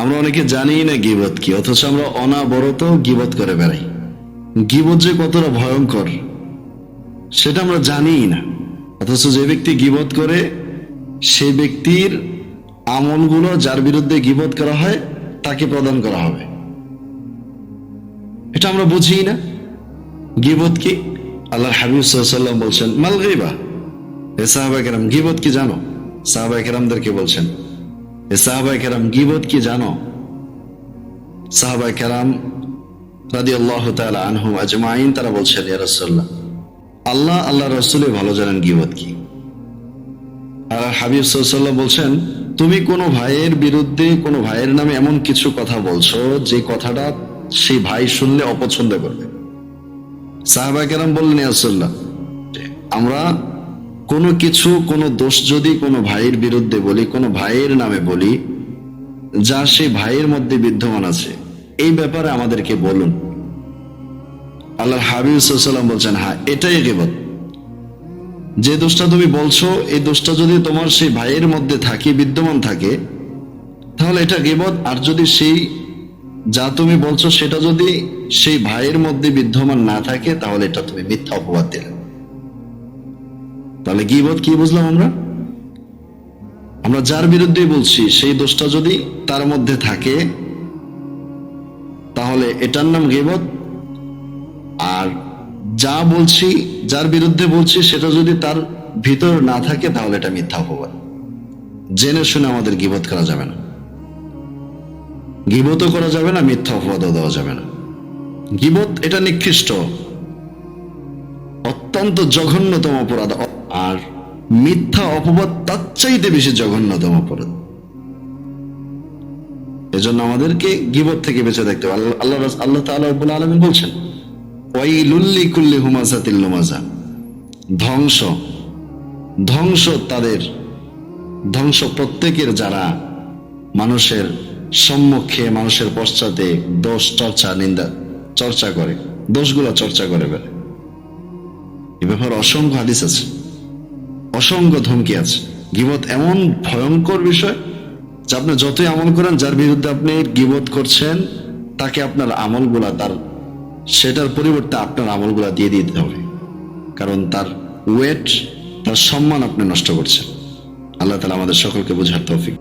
আমরা অনেকে জানি না গিবত কি, অথচ আমরা অনাবরত গিবত করে বেড়াই। গিবত যে কতটা ভয়ঙ্কর, সেটা আমরা জানিই না। অথচ যে ব্যক্তি গিবত করে সেই ব্যক্তির আমলগুলো যার বিরুদ্ধে গিবত করা হয়, তাকে প্রদান করা হবে। এটা আমরা বুঝি না। গিবত কি? আল্লাহ হাবিব সাল্লাম বলছেন, মাল গিবা। এ সাহাবা কেরাম, গিবত কি জানো? সাহাবা কেরামদেরকে বলছেন এ সাহাবা কেরাম গিবত কি জানো? সাহাবা কেরাম রাদি আল্লাহ আনহু আজমাইন, তারা বলছেন, ইয়া আল্লাহ আল্লাহ রসুলে ভালো জানেন গিবত কি? আর হাবিব সাল্লাম বলছেন, তুমি কোনো ভাইয়ের বিরুদ্ধে, কোনো ভাইয়ের নামে এমন কিছু কথা বলছো, যে কথাটা সেই ভাই শুনলে অপছন্দ করবে? সাহাবা কেরাম বললেন ইয়াসুল্লাহ আমরা কোনো কিছু, কোনো দোষ যদি কোনো ভাইয়ের বিরুদ্ধে বলি, কোনো ভাইয়ের নামে বলি, যা সেই ভাইয়ের মধ্যে বিদ্যমান আছে, এই ব্যাপারে আমাদেরকে বলুন। আল্লাহ হাবিবসাল্লাম বলছেন হ্যাঁ এটাই গেবত। যে দোষটা তুমি বলছো, এই দোষটা যদি তোমার সেই ভাইয়ের মধ্যে থাকে, বিদ্যমান থাকে, তাহলে এটা গেবত। আর যদি সেই যা তুমি বলছো, সেটা যদি সেই ভাইয়ের মধ্যে বিদ্যমান না থাকে, তাহলে এটা তুমি মিথ্যা অপবাদ দিলে তাহলে গিবত কি বুঝলাম আমরা? আমরা যার বিরুদ্ধে বলছি, সেই দোষটা যদি তার মধ্যে থাকে, তাহলে এটার নাম গিবত। আর যা বলছি, যার বিরুদ্ধে বলছি, সেটা যদি তার ভিতর না থাকে, তাহলে এটা মিথ্যা অপবাদ। জেনে শুনে আমাদের গিবত করা যাবে না। গিবতও করা যাবে না, মিথ্যা অপবাদও দেওয়া যাবে না। গিবত এটা নিকৃষ্ট। অত্যন্ত জঘন্যতম অপরাধ। আর মিথ্যা অপবাদ তার চাইতে বেশি জঘন্যতম অপরাধ। এজন্য আমাদেরকে গিবত থেকে বেঁচে থাকতে আল্লাহ আল্লাহ রব্বুল আলামিন বলছেন, ওয়াইলুল্লি কুল্লি হুমাজাতিল লুমাজা ধ্বংস ধ্বংস তাদের, ধ্বংস প্রত্যেকের যারা মানুষের সম্মুখে, মানুষের পশ্চাতে দোষ চর্চা, নিন্দা চর্চা করে, দোষগুলো চর্চা করে বেড়ে এ ব্যাপারে অসংখ্য হাদিস আছে। অসংখ্য ধমকি আছে। গিবত এমন ভয়ঙ্কর বিষয় যে আপনি যতই আমল করেন, যার বিরুদ্ধে আপনি গিবত করছেন, তাকে আপনার আমলগুলা তার, সেটার পরিবর্তে আপনার আমলগুলা দিয়ে দিতে হবে। কারণ তার ওয়েট তার সম্মান আপনি নষ্ট করছেন। আল্লাহ তালা আমাদের সকলকে বোঝার তৌফিক।